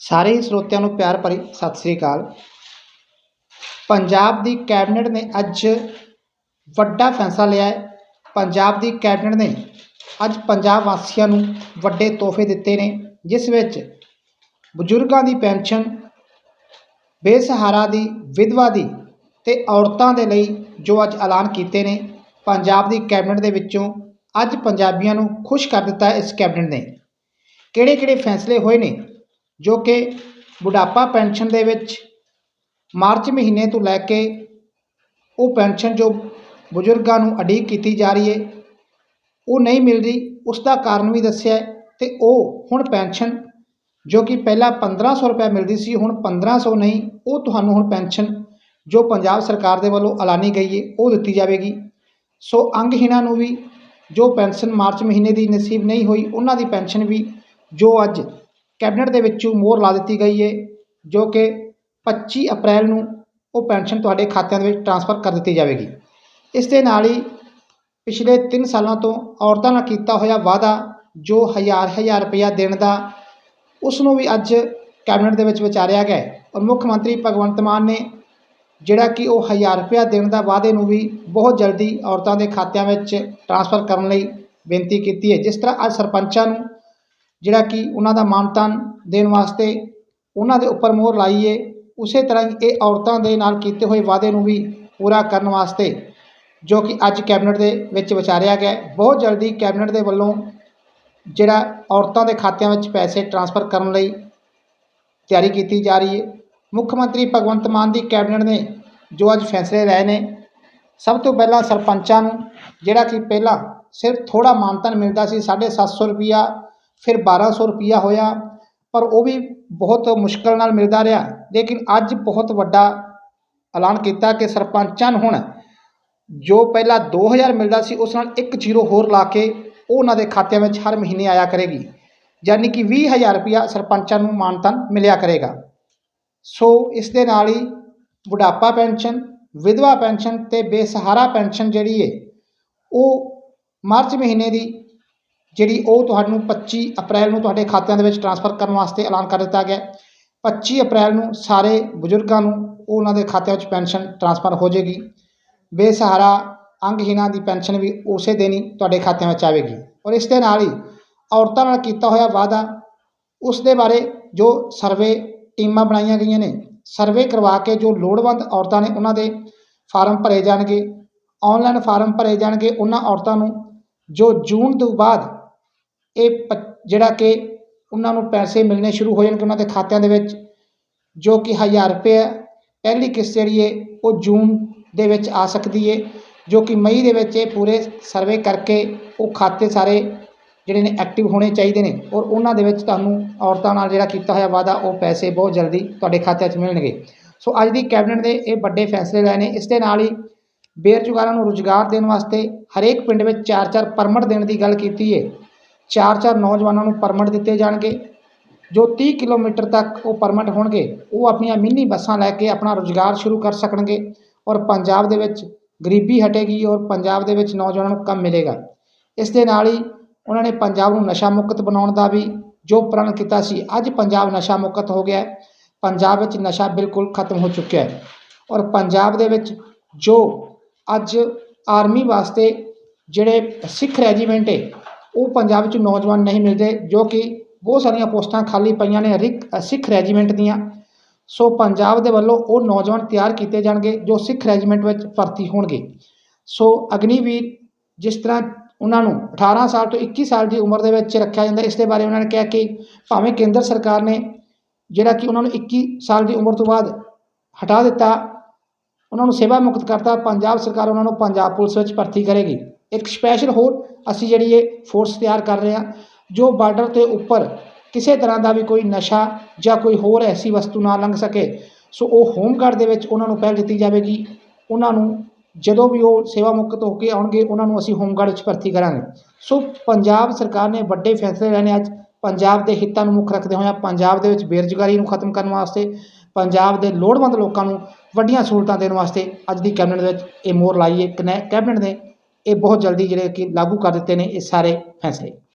ਸਾਰੇ ਹੀ ਸਰੋਤਿਆਂ ਨੂੰ ਪਿਆਰ ਭਰੀ ਸਤਿ ਸ੍ਰੀ ਅਕਾਲ। ਪੰਜਾਬ ਦੀ ਕੈਬਨਿਟ ਨੇ ਅੱਜ ਵੱਡਾ ਫੈਸਲਾ ਲਿਆ ਹੈ। ਪੰਜਾਬ ਦੀ ਕੈਬਨਿਟ ਨੇ ਅੱਜ ਪੰਜਾਬ ਵਾਸੀਆਂ ਨੂੰ ਵੱਡੇ ਤੋਹਫੇ ਦਿੱਤੇ ਨੇ, ਜਿਸ ਵਿੱਚ ਬਜ਼ੁਰਗਾਂ ਦੀ ਪੈਨਸ਼ਨ, ਬੇਸਹਾਰਾ ਦੀ, ਵਿਧਵਾ ਦੀ ਤੇ ਔਰਤਾਂ ਦੇ ਲਈ ਜੋ ਅੱਜ ਐਲਾਨ ਕੀਤੇ ਨੇ, ਪੰਜਾਬ ਦੀ ਕੈਬਨਿਟ ਦੇ ਵਿੱਚੋਂ ਅੱਜ ਪੰਜਾਬੀਆਂ ਨੂੰ ਖੁਸ਼ ਕਰ ਦਿੱਤਾ ਇਸ ਕੈਬਨਿਟ ਨੇ। ਕਿਹੜੇ ਕਿਹੜੇ ਫੈਸਲੇ ਹੋਏ ਨੇ? ਜੋ ਕਿ ਬੁਢਾਪਾ ਪੈਨਸ਼ਨ ਦੇ ਵਿੱਚ ਮਾਰਚ ਮਹੀਨੇ ਤੋਂ ਲੈ ਕੇ ਉਹ ਪੈਨਸ਼ਨ ਜੋ ਬਜ਼ੁਰਗਾਂ ਨੂੰ ਅਡੀਕ ਕੀਤੀ ਜਾ ਰਹੀ ਹੈ, ਉਹ ਨਹੀਂ ਮਿਲ ਰਹੀ, ਉਸ ਦਾ ਕਾਰਨ ਵੀ ਦੱਸਿਆ ਅਤੇ ਉਹ ਹੁਣ ਪੈਨਸ਼ਨ ਜੋ ਕਿ ਪਹਿਲਾਂ 1500 ਰੁਪਏ ਮਿਲਦੀ ਸੀ, ਹੁਣ 1500 ਨਹੀਂ, ਉਹ ਤੁਹਾਨੂੰ ਹੁਣ ਪੈਨਸ਼ਨ ਜੋ ਪੰਜਾਬ ਸਰਕਾਰ ਦੇ ਵੱਲੋਂ ਐਲਾਨੀ ਗਈ ਹੈ, ਉਹ ਦਿੱਤੀ ਜਾਵੇਗੀ। ਸੋ ਅੰਗਹੀਣਾਂ ਨੂੰ ਵੀ ਜੋ ਪੈਨਸ਼ਨ ਮਾਰਚ ਮਹੀਨੇ ਦੀ ਨਸੀਬ ਨਹੀਂ ਹੋਈ, ਉਹਨਾਂ ਦੀ ਪੈਨਸ਼ਨ ਵੀ ਜੋ ਅੱਜ ਕੈਬਨਿਟ ਦੇ ਵਿੱਚੋਂ ਮੋਹਰ ਲਾ ਦਿੱਤੀ ਗਈ ਹੈ ਜੋ ਕਿ 25 ਅਪ੍ਰੈਲ ਨੂੰ ਉਹ ਪੈਨਸ਼ਨ ਤੁਹਾਡੇ ਖਾਤਿਆਂ ਦੇ ਵਿੱਚ ਟ੍ਰਾਂਸਫਰ ਕਰ ਦਿੱਤੀ ਜਾਵੇਗੀ। ਇਸ ਦੇ ਨਾਲ ਹੀ ਪਿਛਲੇ 3 ਸਾਲਾਂ ਤੋਂ ਔਰਤਾਂ ਨਾਲ ਕੀਤਾ ਹੋਇਆ ਵਾਅਦਾ, ਜੋ ਹਜ਼ਾਰ ਹਜ਼ਾਰ ਰੁਪਇਆ ਦੇਣ ਦਾ, ਉਸ ਨੂੰ ਵੀ ਅੱਜ ਕੈਬਨਿਟ ਦੇ ਵਿੱਚ ਵਿਚਾਰਿਆ ਗਿਆ ਔਰ ਮੁੱਖ ਮੰਤਰੀ ਭਗਵੰਤ ਮਾਨ ਨੇ ਜਿਹੜਾ ਕਿ ਉਹ ਹਜ਼ਾਰ ਰੁਪਇਆ ਦੇਣ ਦਾ ਵਾਅਦੇ ਨੂੰ ਵੀ ਬਹੁਤ ਜਲਦੀ ਔਰਤਾਂ ਦੇ ਖਾਤਿਆਂ ਵਿੱਚ ਟ੍ਰਾਂਸਫਰ ਕਰਨ ਲਈ ਬੇਨਤੀ ਕੀਤੀ ਹੈ। ਜਿਸ ਤਰ੍ਹਾਂ ਅੱਜ ਸਰਪੰਚਾਂ ਨੂੰ ਜਿਹੜਾ ਕਿ ਉਹਨਾਂ ਦਾ ਮਾਨਤਾਨ ਦੇਣ ਵਾਸਤੇ ਉਹਨਾਂ ਦੇ ਉੱਪਰ ਮੋਹਰ ਲਾਈ ਏ ਉਸੇ ਤਰ੍ਹਾਂ ਹੀ ਇਹ ਔਰਤਾਂ ਦੇ ਨਾਲ ਕੀਤੇ ਹੋਏ ਵਾਅਦੇ ਨੂੰ ਵੀ ਪੂਰਾ ਕਰਨ ਵਾਸਤੇ ਜੋ ਕਿ ਅੱਜ ਕੈਬਨਿਟ ਦੇ ਵਿੱਚ ਵਿਚਾਰਿਆ ਗਿਆ ਬਹੁਤ ਜਲਦੀ ਕੈਬਨਿਟ ਦੇ ਵੱਲੋਂ ਜਿਹੜਾ ਔਰਤਾਂ ਦੇ ਖਾਤਿਆਂ ਵਿੱਚ ਪੈਸੇ ਟਰਾਂਸਫਰ ਕਰਨ ਲਈ ਤਿਆਰੀ ਕੀਤੀ ਜਾ ਰਹੀ ਹੈ। ਮੁੱਖ ਮੰਤਰੀ ਭਗਵੰਤ ਮਾਨ ਦੀ ਕੈਬਨਿਟ ਨੇ ਜੋ ਅੱਜ ਫੈਸਲੇ ਲਏ ਨੇ, ਸਭ ਤੋਂ ਪਹਿਲਾਂ ਸਰਪੰਚਾਂ ਨੂੰ ਜਿਹੜਾ ਕਿ ਪਹਿਲਾਂ ਸਿਰਫ ਥੋੜਾ ਮਾਨਤਾਨ ਮਿਲਦਾ ਸੀ 750 ਰੁਪਿਆ ਫਿਰ 1200 ਰੁਪਿਆ ਹੋਇਆ, ਪਰ ਉਹ ਵੀ ਬਹੁਤ ਮੁਸ਼ਕਲ ਨਾਲ ਮਿਲਦਾ ਰਿਹਾ। ਲੇਕਿਨ ਅੱਜ ਬਹੁਤ ਵੱਡਾ ਐਲਾਨ ਕੀਤਾ ਕਿ ਸਰਪੰਚਾਂ ਨੂੰ ਹੁਣ ਜੋ ਪਹਿਲਾਂ 2000 ਮਿਲਦਾ ਸੀ, ਉਸ ਨਾਲ ਇੱਕ ਜ਼ੀਰੋ ਹੋਰ ਲਾ ਕੇ ਉਹ ਉਹਨਾਂ ਦੇ ਖਾਤਿਆਂ ਵਿੱਚ ਹਰ ਮਹੀਨੇ ਆਇਆ ਕਰੇਗੀ। ਯਾਨੀ ਕਿ 20000 ਰੁਪਇਆ ਸਰਪੰਚਾਂ ਨੂੰ ਮਾਨਤਾਨ ਮਿਲਿਆ ਕਰੇਗਾ। ਸੋ ਇਸ ਦੇ ਨਾਲ ਹੀ ਬੁਢਾਪਾ ਪੈਨਸ਼ਨ, ਵਿਧਵਾ ਪੈਨਸ਼ਨ ਤੇ ਬੇਸਹਾਰਾ ਪੈਨਸ਼ਨ ਜਿਹੜੀ ਹੈ ਉਹ ਮਾਰਚ ਮਹੀਨੇ ਦੀ ਜਿਹੜੀ ਉਹ ਤੁਹਾਨੂੰ 25 ਅਪ੍ਰੈਲ ਨੂੰ ਤੁਹਾਡੇ ਖਾਤਿਆਂ ਦੇ ਵਿੱਚ ਟ੍ਰਾਂਸਫਰ ਕਰਨ ਵਾਸਤੇ ਐਲਾਨ ਕਰ ਦਿੱਤਾ ਗਿਆ ਹੈ। 25 ਅਪ੍ਰੈਲ ਨੂੰ ਸਾਰੇ ਬਜ਼ੁਰਗਾਂ ਨੂੰ ਉਹ ਉਹਨਾਂ ਦੇ ਖਾਤਿਆਂ ਵਿੱਚ ਪੈਨਸ਼ਨ ਟ੍ਰਾਂਸਫਰ ਹੋ ਜਾਏਗੀ ਬੇਸਹਾਰਾ ਅੰਗਹੀਣਾਂ ਦੀ ਪੈਨਸ਼ਨ ਵੀ ਉਸੇ ਦਿਨ ਹੀ ਤੁਹਾਡੇ ਖਾਤਿਆਂ ਵਿੱਚ ਆਵੇਗੀ ਔਰ ਇਸ ਦੇ ਨਾਲ ਹੀ ਔਰਤਾਂ ਨਾਲ ਕੀਤਾ ਹੋਇਆ ਵਾਅਦਾ, ਉਸ ਦੇ ਬਾਰੇ ਜੋ ਸਰਵੇ ਟੀਮਾਂ ਬਣਾਈਆਂ ਗਈਆਂ ਨੇ ਸਰਵੇ ਕਰਵਾ ਕੇ ਜੋ ਲੋੜਵੰਦ ਔਰਤਾਂ ਨੇ ਉਹਨਾਂ ਦੇ ਫਾਰਮ ਭਰੇ ਜਾਣਗੇ ਆਨਲਾਈਨ ਫਾਰਮ ਭਰੇ ਜਾਣਗੇ, ਉਹਨਾਂ ਔਰਤਾਂ ਨੂੰ ਜੋ ਜੂਨ ਤੋਂ ਬਾਅਦ ਇਹ ਪ- ਜਿਹੜਾ ਕਿ ਉਹਨਾਂ ਨੂੰ ਪੈਸੇ ਮਿਲਣੇ ਸ਼ੁਰੂ ਹੋ ਜਾਣਗੇ ਉਹਨਾਂ ਦੇ ਖਾਤਿਆਂ ਦੇ ਵਿੱਚ, ਜੋ ਕਿ ਹਜ਼ਾਰ ਰੁਪਏ ਪਹਿਲੀ ਕਿਸ਼ਤ ਜਿਹੜੀ ਹੈ, ਉਹ ਜੂਨ ਦੇ ਵਿੱਚ ਆ ਸਕਦੀ ਹੈ, ਜੋ ਕਿ ਮਈ ਦੇ ਵਿੱਚ ਇਹ ਪੂਰੇ ਸਰਵੇ ਕਰਕੇ ਉਹ ਖਾਤੇ ਸਾਰੇ ਜਿਹੜੇ ਨੇ ਐਕਟਿਵ ਹੋਣੇ ਚਾਹੀਦੇ ਨੇ ਔਰ ਉਹਨਾਂ ਦੇ ਵਿੱਚ ਤੁਹਾਨੂੰ ਔਰਤਾਂ ਨਾਲ ਜਿਹੜਾ ਕੀਤਾ ਹੋਇਆ ਵਾਅਦਾ, ਉਹ ਪੈਸੇ ਬਹੁਤ ਜਲਦੀ ਤੁਹਾਡੇ ਖਾਤਿਆਂ 'ਚ ਮਿਲਣਗੇ। ਸੋ ਅੱਜ ਦੀ ਕੈਬਨਿਟ ਦੇ ਇਹ ਵੱਡੇ ਫੈਸਲੇ ਲਏ ਨੇ। ਇਸ ਦੇ ਨਾਲ ਹੀ ਬੇਰੁਜ਼ਗਾਰਾਂ ਨੂੰ ਰੁਜ਼ਗਾਰ ਦੇਣ ਵਾਸਤੇ ਹਰੇਕ ਪਿੰਡ ਵਿੱਚ ਚਾਰ ਚਾਰ ਪਰਮਿਟ ਦੇਣ ਦੀ ਗੱਲ ਕੀਤੀ ਹੈ। ਚਾਰ ਚਾਰ ਨੌਜਵਾਨਾਂ ਨੂੰ ਪਰਮਿਟ ਦਿੱਤੇ ਜਾਣਗੇ। ਜੋ 30 ਕਿਲੋਮੀਟਰ ਤੱਕ ਉਹ ਪਰਮਿਟ ਹੋਣਗੇ, ਉਹ ਆਪਣੀਆਂ ਮਿੰਨੀ ਬੱਸਾਂ ਲੈ ਕੇ ਆਪਣਾ ਰੁਜ਼ਗਾਰ ਸ਼ੁਰੂ ਕਰ ਸਕਣਗੇ ਔਰ ਪੰਜਾਬ ਦੇ ਵਿੱਚ ਗਰੀਬੀ ਹਟੇਗੀ ਔਰ ਪੰਜਾਬ ਦੇ ਵਿੱਚ ਨੌਜਵਾਨਾਂ ਨੂੰ ਕੰਮ ਮਿਲੇਗਾ। ਇਸ ਦੇ ਨਾਲ ਹੀ ਉਹਨਾਂ ਨੇ ਪੰਜਾਬ ਨੂੰ ਨਸ਼ਾ ਮੁਕਤ ਬਣਾਉਣ ਦਾ ਵੀ ਜੋ ਪ੍ਰਣ ਕੀਤਾ ਸੀ, ਅੱਜ ਪੰਜਾਬ ਨਸ਼ਾ ਮੁਕਤ ਹੋ ਗਿਆ ਹੈ। ਪੰਜਾਬ ਵਿੱਚ ਨਸ਼ਾ ਬਿਲਕੁਲ ਖਤਮ ਹੋ ਚੁੱਕਿਆ ਹੈ ਔਰ ਪੰਜਾਬ ਦੇ ਵਿੱਚ ਜੋ ਅੱਜ ਆਰਮੀ ਵਾਸਤੇ ਜਿਹੜੇ ਸਿੱਖ ਰੈਜੀਮੈਂਟ ਹੈ ਉਹ ਪੰਜਾਬ ਵਿੱਚ ਨੌਜਵਾਨ ਨਹੀਂ ਮਿਲਦੇ, ਜੋ ਕਿ ਬਹੁਤ ਸਾਰੀਆਂ ਪੋਸਟਾਂ ਖਾਲੀ ਪਈਆਂ ਨੇ ਰਿਕ ਸਿੱਖ ਰੈਜੀਮੈਂਟ ਦੀਆਂ। ਸੋ ਪੰਜਾਬ ਦੇ ਵੱਲੋਂ ਉਹ ਨੌਜਵਾਨ ਤਿਆਰ ਕੀਤੇ ਜਾਣਗੇ, ਜੋ ਸਿੱਖ ਰੈਜੀਮੈਂਟ ਵਿੱਚ ਭਰਤੀ ਹੋਣਗੇ। ਸੋ ਅਗਨੀਵੀਰ, ਜਿਸ ਤਰ੍ਹਾਂ ਉਹਨਾਂ ਨੂੰ 18 ਸਾਲ ਤੋਂ 21 ਸਾਲ ਦੀ ਉਮਰ ਦੇ ਵਿੱਚ ਰੱਖਿਆ ਜਾਂਦਾ, ਇਸ ਦੇ ਬਾਰੇ ਉਹਨਾਂ ਨੇ ਕਿਹਾ ਕਿ ਭਾਵੇਂ ਕੇਂਦਰ ਸਰਕਾਰ ਨੇ ਜਿਹੜਾ ਕਿ ਉਹਨਾਂ ਨੂੰ 21 ਸਾਲ ਦੀ ਉਮਰ ਤੋਂ ਬਾਅਦ ਹਟਾ ਦਿੱਤਾ, ਉਹਨਾਂ ਨੂੰ ਸੇਵਾ ਮੁਕਤ ਕਰਤਾ, ਪੰਜਾਬ ਸਰਕਾਰ ਉਹਨਾਂ ਨੂੰ ਪੰਜਾਬ ਪੁਲਿਸ ਵਿੱਚ ਭਰਤੀ ਕਰੇਗੀ। ਇੱਕ ਸਪੈਸ਼ਲ ਹੋਰ ਅਸੀਂ ਜਿਹੜੀ ਇਹ ਫੋਰਸ ਤਿਆਰ ਕਰ ਰਹੇ ਹਾਂ, ਜੋ ਬਾਰਡਰ ਤੇ ਉੱਪਰ ਕਿਸੇ ਤਰ੍ਹਾਂ ਦਾ ਵੀ ਕੋਈ ਨਸ਼ਾ ਜਾਂ ਕੋਈ ਹੋਰ ਐਸੀ ਵਸਤੂ ਨਾ ਲੰਘ ਸਕੇ, ਸੋ ਉਹ ਹੋਮਗਾਰਡ ਦੇ ਵਿੱਚ ਉਹਨਾਂ ਨੂੰ ਪਹਿਲ ਦਿੱਤੀ ਜਾਵੇਗੀ। ਉਹਨਾਂ ਨੂੰ ਜਦੋਂ ਵੀ ਉਹ ਸੇਵਾ ਮੁਕਤ ਹੋ ਕੇ ਆਉਣਗੇ, ਉਹਨਾਂ ਨੂੰ ਅਸੀਂ ਹੋਮਗਾਰਡ ਵਿੱਚ ਭਰਤੀ ਕਰਾਂਗੇ। ਸੋ ਪੰਜਾਬ ਸਰਕਾਰ ਨੇ ਵੱਡੇ ਫੈਸਲੇ ਲੈਣੇ ਅੱਜ। ਪੰਜਾਬ ਦੇ ਹਿੱਤਾਂ ਨੂੰ ਮੁੱਖ ਰੱਖਦੇ ਹੋਏ ਪੰਜਾਬ ਦੇ ਵਿੱਚ ਬੇਰੁਜ਼ਗਾਰੀ ਨੂੰ ਖਤਮ ਕਰਨ ਵਾਸਤੇ, ਪੰਜਾਬ ਦੇ ਲੋੜਵੰਦ ਲੋਕਾਂ ਨੂੰ ਵੱਡੀਆਂ ਸਹੂਲਤਾਂ ਦੇਣ ਵਾਸਤੇ ਅੱਜ ਦੀ ਕੈਬਨਿਟ ਦੇ ਵਿੱਚ ਇਹ ਮੋਹਰ ਲਾਈ ਹੈ। ਕਨੈ ਕੈਬਨਿਟ ਨੇ ਇਹ ਬਹੁਤ ਜਲਦੀ ਜਿਹੜੇ ਕਿ ਲਾਗੂ ਕਰ ਦਿੱਤੇ ਨੇ ਇਹ ਸਾਰੇ ਫੈਸਲੇ।